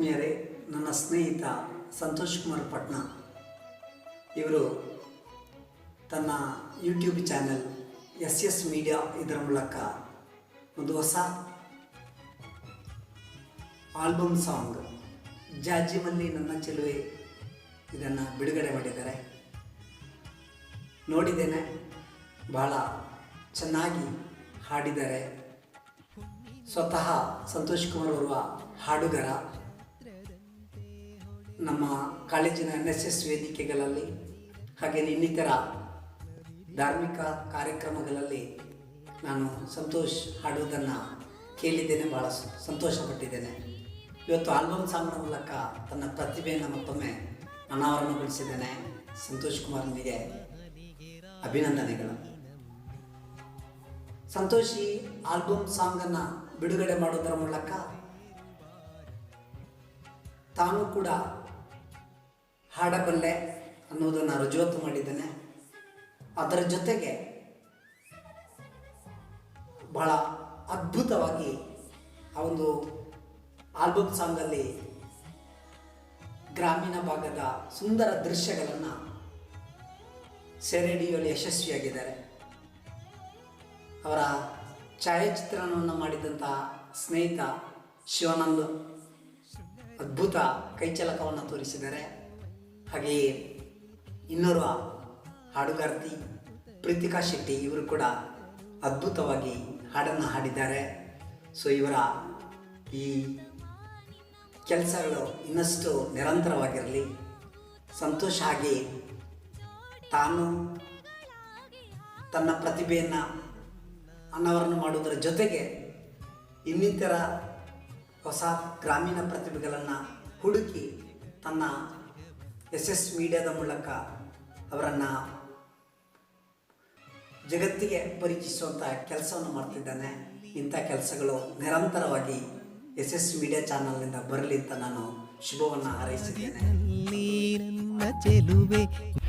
ಆತ್ಮೀಯರೇ, ನನ್ನ ಸ್ನೇಹಿತ ಸಂತೋಷ್ ಕುಮಾರ್ ಪಟ್ನ ಇವರು ತನ್ನ YouTube channel S S media ಇದರ ಮೂಲಕ ಒಂದು ಹೊಸ ಆಲ್ಬಮ್ ಸಾಂಗ್ ಜಾಜಿಮಲ್ಲಿ ನನ್ನ ಚೆಲುವೆ ಇದನ್ನು ಬಿಡುಗಡೆ ಮಾಡಿದ್ದಾರೆ. ನೋಡಿದ್ದೇನೆ, ಬಹಳ ಚೆನ್ನಾಗಿ ಹಾಡಿದ್ದಾರೆ. ಸ್ವತಃ ಸಂತೋಷ್ ಕುಮಾರ್ ಬರುವ ಹಾಡುಗರ ನಮ್ಮ ಕಾಲೇಜಿನ ಎನ್ ಎಸ್ ಎಸ್ ವೇದಿಕೆಗಳಲ್ಲಿ ಹಾಗೆ ಇನ್ನಿತರ ಧಾರ್ಮಿಕ ಕಾರ್ಯಕ್ರಮಗಳಲ್ಲಿ ನಾನು ಸಂತೋಷ್ ಹಾಡುವುದನ್ನು ಕೇಳಿದ್ದೇನೆ ಭಾಳ ಸಂತೋಷಪಟ್ಟಿದ್ದೇನೆ. ಇವತ್ತು ಆಲ್ಬಮ್ ಸಾಂಗ್ನ ಮೂಲಕ ತನ್ನ ಪ್ರತಿಭೆಯನ್ನು ಮತ್ತೊಮ್ಮೆ ಅನಾವರಣಗೊಳಿಸಿದ್ದೇನೆ. ಸಂತೋಷ್ ಕುಮಾರ್ ಕುಮಾರ್ನಿಗೆ ಅಭಿನಂದನೆಗಳು. ಸಂತೋಷ್ ಈ ಆಲ್ಬಮ್ ಸಾಂಗನ್ನು ಬಿಡುಗಡೆ ಮಾಡೋದರ ಮೂಲಕ ತಾನು ಕೂಡ ಹಾಡಬಲ್ಲೆ ಅನ್ನೋದನ್ನು ರುಜುವತ್ತು ಮಾಡಿದ್ದೇನೆ. ಅದರ ಜೊತೆಗೆ ಬಹಳ ಅದ್ಭುತವಾಗಿ ಆ ಒಂದು ಆಲ್ಬಮ್ ಸಾಂಗಲ್ಲಿ ಗ್ರಾಮೀಣ ಭಾಗದ ಸುಂದರ ದೃಶ್ಯಗಳನ್ನು ಸೆರೆಡಿಯಲ್ಲಿ ಯಶಸ್ವಿಯಾಗಿದ್ದಾರೆ. ಅವರ ಛಾಯಾಚಿತ್ರಣವನ್ನು ಮಾಡಿದಂಥ ಸ್ನೇಹಿತ ಶಿವಾನಂದ್ ಅದ್ಭುತ ಕೈಚಲಕವನ್ನು ತೋರಿಸಿದ್ದಾರೆ. ಹಾಗೆಯೇ ಇನ್ನೋರ್ವ, ಹಾಡುಗಾರ್ತಿ ಪ್ರೀತಿಕಾ ಶೆಟ್ಟಿ ಇವರು ಕೂಡ ಅದ್ಭುತವಾಗಿ ಹಾಡನ್ನು ಹಾಡಿದ್ದಾರೆ. ಸೊ ಇವರ ಈ ಕೆಲಸಗಳು ಇನ್ನಷ್ಟು ನಿರಂತರವಾಗಿರಲಿ. ಸಂತೋಷ ಹಾಗೆ ತಾನು ತನ್ನ ಪ್ರತಿಭೆಯನ್ನು, ಅನಾವರಣ ಮಾಡುವುದರ ಜೊತೆಗೆ ಇನ್ನಿತರ ಹೊಸ ಗ್ರಾಮೀಣ ಪ್ರತಿಭೆಗಳನ್ನು ಹುಡುಕಿ ತನ್ನ ಎಸ್ ಎಸ್ ಮೀಡಿಯಾದ ಮೂಲಕ ಅವರನ್ನು ಜಗತ್ತಿಗೆ ಪರಿಚಯಿಸುವಂಥ ಕೆಲಸವನ್ನು ಮಾಡ್ತಿದ್ದೇನೆ. ಇಂಥ ಕೆಲಸಗಳು ನಿರಂತರವಾಗಿ ಎಸ್ ಎಸ್ ಮೀಡಿಯಾ ಚಾನಲ್ನಿಂದ ಬರಲಿ ಅಂತ ನಾನು ಶುಭವನ್ನು ಹಾರೈಸಿದ್ದೇನೆ.